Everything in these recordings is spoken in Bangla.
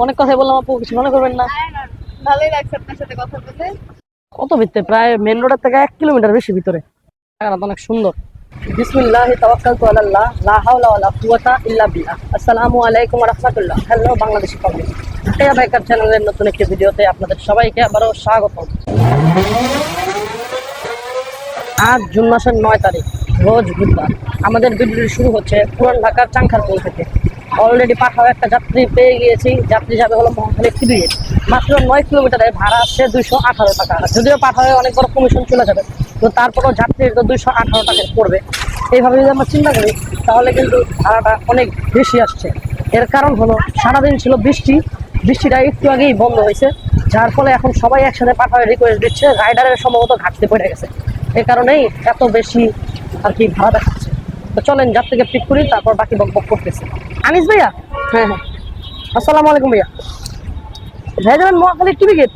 অনেক কথাই বললাম আপু কিছু মনে করবেন না। ভালোই লাগছে আপনার সাথে কথা বলে। কত ভিতরে প্রায় মেন রোডের থেকে এক কিলোমিটার বেশি ভিতরে। জায়গাটা অনেক সুন্দর। বিসমিল্লাহ তাওয়াক্কালতু আলাল্লাহ লা হাওলা ওয়ালা কুওয়াতা ইল্লা বিল্লাহ। আসসালামু আলাইকুম ওয়া রাহমাতুল্লাহ। হ্যালো বাংলাদেশি পাবলিক টেয়া বাইকার চ্যানেলের নতুন একটি ভিডিওতে আপনাদের সবাইকে আবারও স্বাগতম। আজ জুন মাসের নয় তারিখ রোজ বুধবার। আমাদের ভিডিওটি শুরু হচ্ছে পুরান ঢাকার চাংখারপুল থেকে। অলরেডি পাঠাও, একটা যাত্রী পেয়ে গিয়েছি। যাত্রী যাবে হলো মহাখালী টিভিএ মাত্র নয় কিলোমিটারে ভাড়া আসছে দুইশো আঠারো টাকা। যদিও পাঠাওয়ে অনেক বড় কমিশন চলে যাবে, তো তারপরও যাত্রীর তো দুইশো আঠারো টাকা পড়বে। এইভাবে যদি আমরা চিন্তা করি, তাহলে কিন্তু ভাড়াটা অনেক বেশি আসছে। এর কারণ হলো, সারাদিন ছিল বৃষ্টি। বৃষ্টিটা একটু আগেই বন্ধ হয়েছে। যার ফলে এখন সবাই একসাথে পাঠায় রিকোয়েস্ট দিচ্ছে। রাইডারের সম্ভবত ঘাটতি পড়ে গেছে। এই কারণেই এত বেশি আর কি ভাড়া দেখাচ্ছে। তো চলেন যার থেকে পিক করি তারপর বাকি বক বক করতেছি। আনিস ভাইয়া? হ্যাঁ হ্যাঁ। আসসালামু আলাইকুম ভাইয়া। ভাই যাবেন মহাখালীর টিভি গেট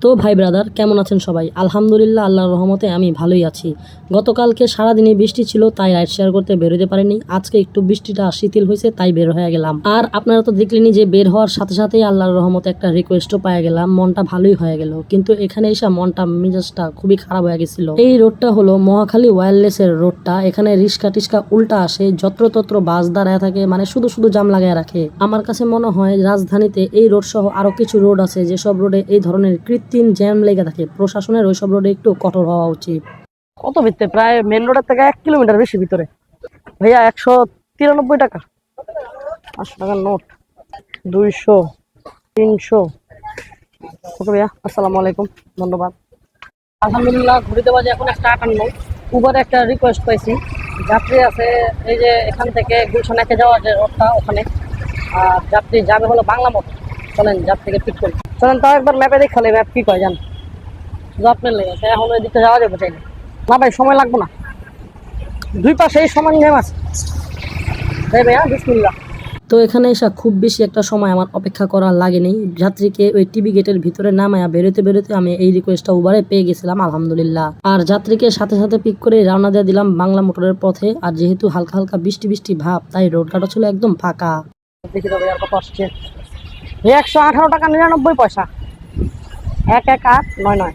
তো ভাই ব্রাদার, কেমন আছেন সবাই? আলহামদুলিল্লাহ, আল্লাহর রহমতে আমি ভালোই আছি। গতকালকে সারাদিনে বৃষ্টি ছিল, তাই রাইড শেয়ার করতে বেরোতে পারিনি। আজকে একটু বৃষ্টিটা শিথিল হয়েছে, তাই বের হয়ে গেলাম। আর আপনারা তো দেখলেনই যে বের হওয়ার সাথে সাথেই আল্লাহর রহমতে একটা রিকোয়েস্টও পাওয়া গেলাম। মনটা ভালোই হয়ে গেল। কিন্তু এখানে এসে মনটা, মেজাজটা খুবই খারাপ হয়ে গেছিল। এই রোডটা হলো মহাখালী ওয়্যারলেসের রোডটা। এখানে রিস্কা টিস্কা উল্টা আসে, যত্রতত্র বাস দাঁড়ায় থাকে মানে শুধু শুধু জাম লাগায় রাখে। আমার কাছে মনে হয় রাজধানীতে এই রোড সহ আরও কিছু রোড আছে যেসব রোডে এই ধরনের কৃত্রিম জ্যাম লেগে থাকে। প্রশাসনের ওইসব রোডে একটু কঠোর হওয়া উচিত। কত ভিতরে? প্রায় মেন রোডের থেকে এক কিলোমিটার বেশি ভিতরে। ভাইয়া, একশো তিরানব্বই টাকা। পাঁচশো টাকার নোট। দুইশো, তিনশো। ওকে ভাইয়া? আসসালামু আলাইকুম। ধন্যবাদ। আলহামদুলিল্লাহ, ঘুরিতে বাজে এখন একটা আটান্ন উবারে একটা রিকোয়েস্ট পাইছি। যাত্রী আছে, এই যে এখান থেকে গুলশান একে যাওয়ার যে রোডটা ওখানে। আর যাত্রী যাবে হলো বাংলা মতো চলেন যাত্রীকে পিক করি। চলেন তাও একবার ম্যাপে দেখালে ম্যাপ আপনার লেগেছে এখন ওই দিকটা যাওয়া যাবে চাইলে। না ভাই সময় লাগবে না। দুই পাশেই সমান জ্যাম আছে। ভাই ভাইয়া বিসমিল্লাহ। তো এখানে এসে খুব বেশি একটা সময় আমার অপেক্ষা করা লাগেনি যাত্রীকে ওই টিভি গেটের ভিতরে নামায়া বেরোতে বেরোতে আমি এই রিকোয়েস্টটা উবারে পেয়ে গেছিলাম আলহামদুলিল্লাহ। আর যাত্রীকে সাথে সাথে পিক করে রওনা দিয়ে দিলাম বাংলা মোটরের পথে। আর যেহেতু হালকা হালকা বৃষ্টি বৃষ্টি ভাব তাই রোডটা ছিল একদম ফাঁকা। দেখি তবে আর কত আসছে। একশো আঠারো টাকা নিরানব্বই পয়সা। এক এক, আট, নয় নয়।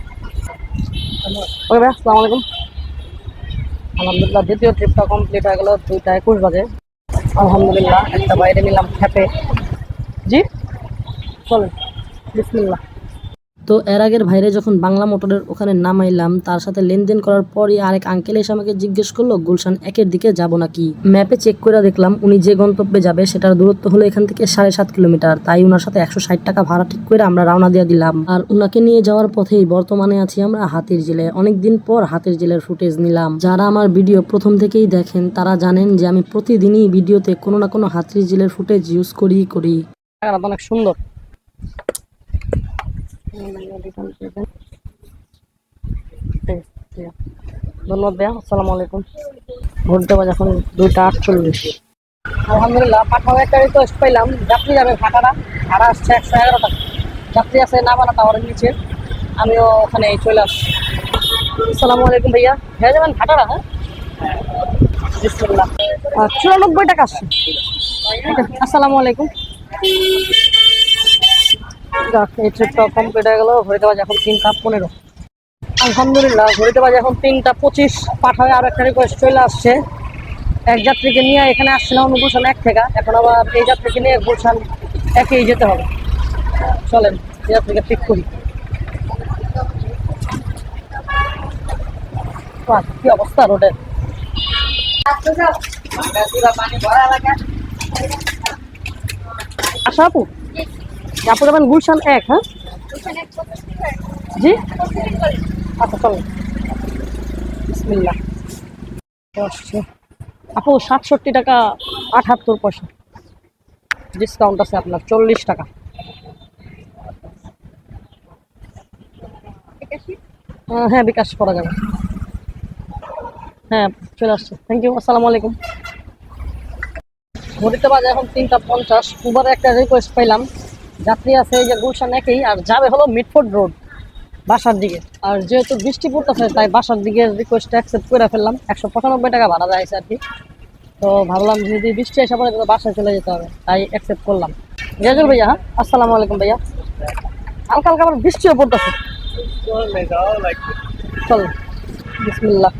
ওকে ভাই, আসসালামু আলাইকুম। আলহামদুলিল্লাহ, দ্বিতীয় ট্রিপটা কমপ্লিট হয়ে গেল, দুইটা একুশ বাজে। আলহামদুলিল্লাহ, একটা বাইরে নিলাম, খ্যাপে। জি? চলেন, বিসমিল্লাহ। তো এর আগের ভাইরে যখন বাংলা মোটরের ওখানে নামাইলাম, তার সাথে লেনদেন করার পরই আরেক আঙ্কেল এসে আমাকে জিজ্ঞেস করল, গুলশান একের দিকে যাব নাকি? ম্যাপে চেক করে দেখলাম, উনি যে গন্তব্যে যাবে সেটার দূরত্ব হলো এখান থেকে সাড়ে সাত কিলোমিটার। তাই ওনার সাথে একশো ষাট টাকা ভাড়া ঠিক করে আমরা রওনা দিয়ে দিলাম। আর উনাকে নিয়ে যাওয়ার পথেই বর্তমানে আছি আমরা হাতির জেলে। অনেকদিন পর হাতির জেলের ফুটেজ নিলাম। যারা আমার ভিডিও প্রথম থেকেই দেখেন, তারা জানেন যে আমি প্রতিদিনই ভিডিওতে কোনো না কোনো হাতির জেলের ফুটেজ ইউজ করি করি। অনেক সুন্দর। ধন্যবাদ আসসালামু আলাইকুম দুইটা আটচল্লিশ আলহামদুলিল্লাহ পাঠাও একটা রিকোয়েস্ট পাইলাম যাত্রী যাবে আসছে একশো এগারো টাকা। যাত্রী আছে না, বানা টাওয়ারের নিচে। আমিও ওখানে চলে আসছি আসসালামু আলাইকুম ভাইয়া ভাইয়া যাবেন ভাটারা হ্যাঁ চুরানব্বই টাকা আসছে। ঠিক আসসালামু আলাইকুম এই পনেরো। আলহামদুলিল্লাহ এখন তিনটা পঁচিশ। আর একটা চলে আসছে। এক যাত্রীকে নিয়ে এখানে আসছিলাম আমি এক এখন আবার যাত্রীকে নিয়ে একেই যেতে হবে। যাত্রীকে পিক করি। অবস্থা রোডের আশা আপু। আপু যাবেন গুলশান এক হ্যাঁ? জি? আচ্ছা চলো। আপু সাতষট্টি টাকা আঠাত্তর পয়সা। ডিসকাউন্ট আছে আপনার চল্লিশ টাকা। হ্যাঁ বিকাশ করা যাবে। হ্যাঁ চলে আসছে। থ্যাংক ইউ আসসালামু আলাইকুম। ঘড়িতে বাজে এখন তিনটা পঞ্চাশ। উবারে একটা রিকোয়েস্ট পাইলাম। যাত্রী আছে এই যে গুলশান একই আর যাবে হলো মিটফোর্ড রোড বাসার দিকে। আর যেহেতু বৃষ্টি পড়তেছে তাই বাসার দিকে রিকোয়েস্ট অ্যাকসেপ্ট করে ফেললাম। একশো পঁচানব্বই টাকা ভাড়া যাইছে আর কি। তো ভাবলাম যদি বৃষ্টি এসে পড়ে বাসায় চলে যেতে হবে। তাই অ্যাকসেপ্ট করলাম। রেজুল ভাইয়া হ্যাঁ? আসসালামু আলাইকুম ভাইয়া। হালকা হালকা আবার বৃষ্টিও পড়তেছে। চল। বিসমিল্লাহ।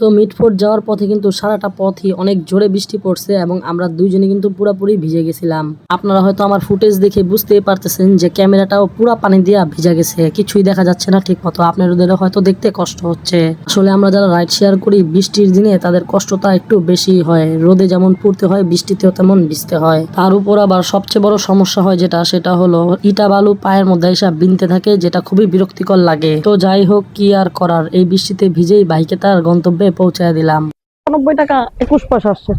তো মিটফোর্ট যাওয়ার পথে কিন্তু সারাটা পথই অনেক জোরে বৃষ্টি পড়ছে এবং আমরা দুইজনে কিন্তু পুরোপুরি ভিজে গেছিলাম। আপনারা হয়তো আমার ফুটেজ দেখে বুঝতেই পারতেছেন যে ক্যামেরাটাও পুরো পানি দিয়ে ভিজা গেছে, কিছুই দেখা যাচ্ছে না ঠিক মতো আপনাদেরও হয়তো দেখতে কষ্ট হচ্ছে। আসলে আমরা যারা রাইড শেয়ার করি, বৃষ্টির দিনে তাদের কষ্টটা একটু বেশি হয়। রোদে যেমন পড়তে হয়, বৃষ্টিতেও তেমন ভিজতে হয়। তার উপর আবার সবচেয়ে বড় সমস্যা হয় যেটা, সেটা হলো ইটা বালু পায়ের মধ্যে এসে বিনতে থাকে, যেটা খুবই বিরক্তিকর লাগে। তো যাই হোক, কি আর করার? এই বৃষ্টিতে ভিজেই বাইকে তার গন্তব্যে পৌঁছায় দিলাম। নব্বই টাকা একুশ পয়সা আসছে।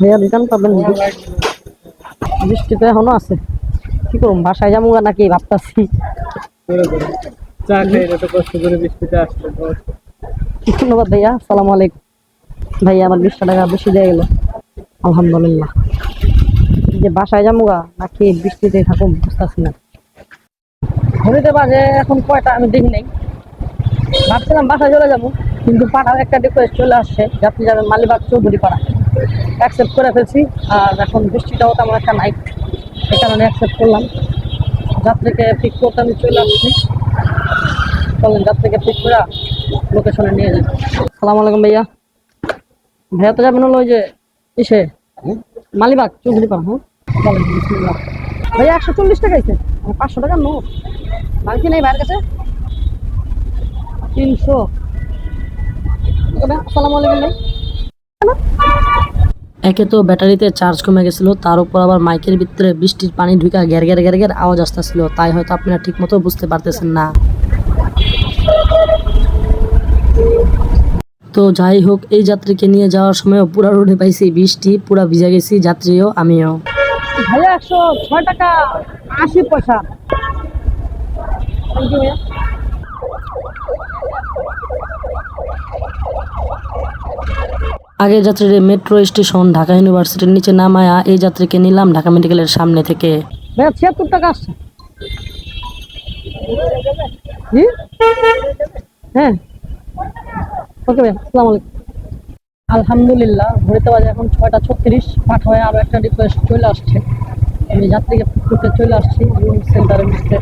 ভাইয়া রিটার্ন পাবেন বৃষ্টি তো এখনও আছে। কি করুন বাসায় যাব নাকি? ভাবতাছি। চা খাই এত কষ্ট করে বৃষ্টিতে আসছে ধন্যবাদ ভাইয়া সালাম আলাইকুম। ভাইয়া আমার বিশটা টাকা বেশি দিয়ে গেল। আলহামদুলিল্লাহ। যে বাসায় যাব নাকি বৃষ্টিতে থাকুন বুঝতেছি না। ঘড়িতে বাজে এখন কয়টা? আমি দেখি নাই। ভাবছিলাম বাসায় চলে যাব কিন্তু পাড়ার একটা রিকোয়েস্ট চলে আসছে যাত্রী যাবেন মালিবাগ চৌধুরী পাড়া। অ্যাকসেপ্ট করে ফেলছি আর এখন বৃষ্টিটাও তেমন একটা নাই এই কারণে অ্যাকসেপ্ট করলাম। যাত্রীকে পিক করতে আমি চলে আসছি। চলেন যাত্রীকে পিক করে লোকেশনে নিয়ে যাই। সালাম আলাইকুম ভাইয়া। ভাইয়া তো যাবেন হলো ওই যে ইসে মালিবাগ চৌধুরী পাড়া হ্যাঁ? ভাইয়া একশো চল্লিশ টাকা আছে পাঁচশো টাকা নোট। বাকি নেই ভাইয়ের কাছে? তিনশো। আসসালামু আলাইকুম ভাই। একে তো ব্যাটারিতে চার্জ কমে গেছিল তার উপর আবার মাইকের ভিতরে বৃষ্টির পানি ঢুকা গ্যার গ্যার গ্যার গ্যার আওয়াজ আসতেছিল তাই হয়তো আপনারা ঠিক মতো বুঝতে পারতেছেন না। তো যাই হোক এই যাত্রীকে নিয়ে যাওয়ার সময় পুরা রোডে পাইছি বৃষ্টি পুরা ভিজে গেছি যাত্রীও আমিও। ভাইয়া একশো ছয় টাকা আশি পয়সা থ্যাংক ইউ ভাইয়া আগের যাত্রীর মেট্রো স্টেশন ঢাকা ইউনিভার্সিটির নিচে নামায়া এই যাত্রীকে নিলাম ঢাকা মেডিকেলের সামনে থেকে। ভাইয়া ছিয়াত্তর টাকা আসছে। হ্যাঁ। ওকে ভাই আসসালামু আলাইকুম। আলহামদুলিল্লাহ ঘুরতে বাজে এখন ছয়টা ছত্রিশ। পাঠ হয়ে আরও একটা রিকোয়েস্ট চলে আসছে। আমি যাত্রীকে করতে চলে আসছি রুম মধ্যে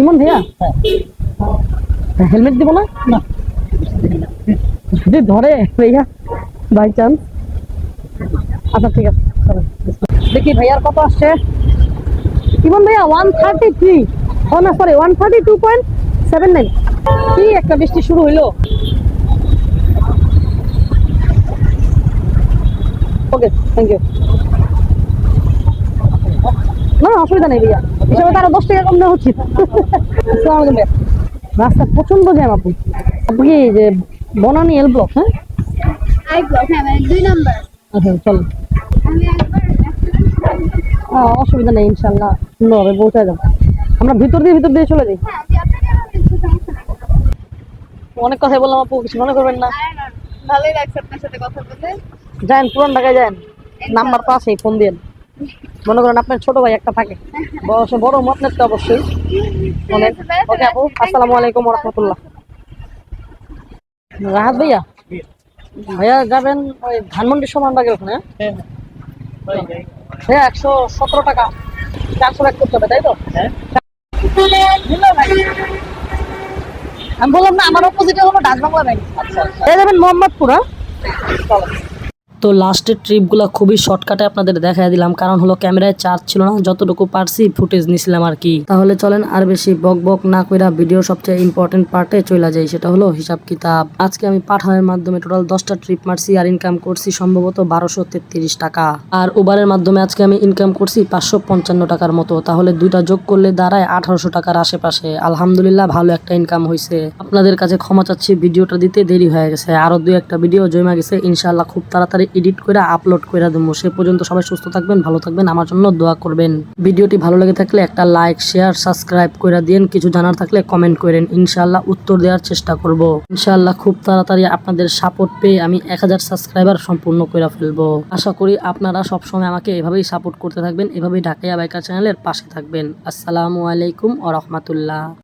ইমন ভাইয়া? হ্যাঁ। হেলমেট দিব না? না। যদি ধরে ভাইয়া। By chance. আচ্ছা ঠিক আছে দেখি ভাইয়ার কত আসছে? ইমন ভাইয়া ওয়ান থার্টি থ্রি ও না sorry one thirty two point seven nine কি একটা বৃষ্টি শুরু হইল। ওকে থ্যাংক ইউ না অসুবিধা নেই ভাইয়া। হিসাবে তারা দশ টাকা কম দেওয়া ভাইয়া। রাস্তা প্রচণ্ড জ্যাম আপনি আপনি যে বনানি এল ব্লক হ্যাঁ আই ব্লক হ্যাঁ মানে দুই নাম্বার আচ্ছা চলো। accident করেছি। আহ, অসুবিধা নেই ইনশাল্লাহ। সুন্দরভাবে পৌঁছে যাব আমরা ভিতর দিয়ে ভিতর দিয়ে চলে যাই। হ্যাঁ। অনেক কথাই বললাম আপু কিছু মনে করবেন না। ভালোই লাগছে আপনার সাথে কথা বলে। যান পুরান ঢাকায় যান নাম্বার তো আছেই ফোন দিয়ে মনে করেন আপনার ছোট ভাই একটা থাকে। বয়সে বড় মতনের তো অবশ্যই। অনেক। ওকে আপু আসসালামু আলাইকুম রহমতুল্লাহ। রাহাত ভাইয়া। ভাইয়া যাবেন ওই ধানমন্ডি সমান বাগের ওখানে? হ্যাঁ? ভাইয়া একশো সতেরো টাকা। চারশো এক করতে হবে তাই তো? ভাই? আমি বললাম না আমার অপোজিটে হলো ডাকবাংলা ব্যাংক আচ্ছা যাবেন মোহাম্মদপুর হ্যাঁ? চলো। তো লাস্টের ট্রিপগুলো খুবই শর্টকাটে আপনাদের দেখাই দিলাম। কারণ হলো ক্যামেরায় চার্জ ছিল না, যতটুকু পারছি ফুটেজ নিছিলাম আর কি। তাহলে চলেন আর বেশি বক বক না কইরা ভিডিও সবচেয়ে ইম্পর্টেন্ট পার্টে চলে যাই, সেটা হলো হিসাব কিতাব। আজকে আমি পাঠানোর মাধ্যমে টোটাল দশটা ট্রিপ মারছি আর ইনকাম করছি সম্ভবত বারোশো তেত্রিশ টাকা। আর উবারের মাধ্যমে আজকে আমি ইনকাম করছি পাঁচশো পঞ্চান্ন টাকার মতো। তাহলে দুইটা যোগ করলে দাঁড়ায় আঠারোশো টাকার আশেপাশে। আলহামদুলিল্লাহ ভালো একটা ইনকাম হয়েছে আপনাদের কাছে ক্ষমা চাচ্ছি ভিডিওটা দিতে দেরি হয়ে গেছে। আরও দুই একটা ভিডিও জমা গেছে, ইনশাআল্লাহ খুব তাড়াতাড়ি এডিট করে আপলোড করে দেবো সে পর্যন্ত সবাই সুস্থ থাকবেন, ভালো থাকবেন, আমার জন্য দোয়া করবেন। ভিডিওটি ভালো লেগে থাকলে একটা লাইক শেয়ার সাবস্ক্রাইব করে দিন কিছু জানার থাকলে কমেন্ট করেন ইনশাআল্লাহ উত্তর দেওয়ার চেষ্টা করব। ইনশাআল্লাহ খুব তাড়াতাড়ি আপনাদের সাপোর্ট পেয়ে আমি এক হাজার সাবস্ক্রাইবার সম্পূর্ণ করে ফেলব। আশা করি আপনারা সবসময় আমাকে এভাবেই সাপোর্ট করতে থাকবেন। এভাবেই ঢাকাইয়া বাইকার চ্যানেলের পাশে থাকবেন। আসসালামু আলাইকুম ও রহমতুল্লাহ।